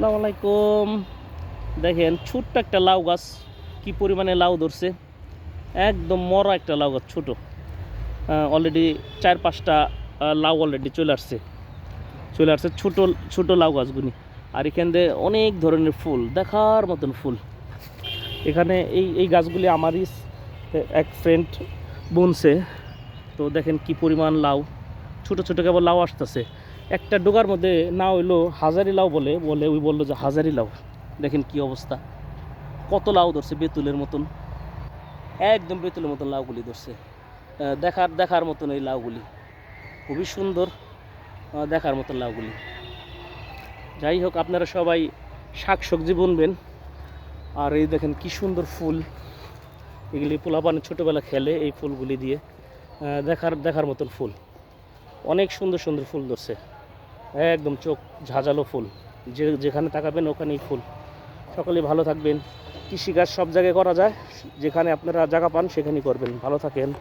আসসালামু আলাইকুম। দেখেন, ছোট্ট একটা লাউ গাছ, কি পরিমাণে লাউ ধরছে। একদম মরা একটা লাউ গাছ, ছোটো। অলরেডি চার পাঁচটা লাউ অলরেডি চলে আসছে। চলে আসছে ছোটো ছোটো লাউ গাছগুলি। আর এখান দিয়ে অনেক ধরনের ফুল, দেখার মতন ফুল। এখানে এই এই গাছগুলি আমারই এক ফ্রেন্ড বুনছে। তো দেখেন কি পরিমাণ লাউ। ছোটো, ছোট কেবল লাউ আসতেছে। একটা ডোগার মধ্যে না হইল হাজারি লাউ বলে বলে ওই বলল যে হাজারি লাউ। দেখেন কি অবস্থা। কত লাউ ধরছে বেতুলের মতন। একদম বেতুলের মতন লাউগুলি ধরছে। দেখার দেখার মতন এই লাউগুলি। খুবই সুন্দর দেখার মতন লাউগুলি। যাই হোক, আপনারা সবাই শাক সবজি বুনবেন। আর এই দেখেন কি সুন্দর ফুল। এগুলি পোলাপানে ছোটোবেলা খেলে এই ফুলগুলি দিয়ে দেখার দেখার মতন ফুল। অনেক সুন্দর সুন্দর ফুল ধরছে। একদম চোখ ঝাঁঝালো ফুল। যে যেখানে তাকাবেন ওখানেই ফুল। সকলেই ভালো থাকবেন। কৃষিকাজ সব জায়গায় করা যায়। যেখানে আপনারা জায়গা পান সেখানেই করবেন। ভালো থাকেন।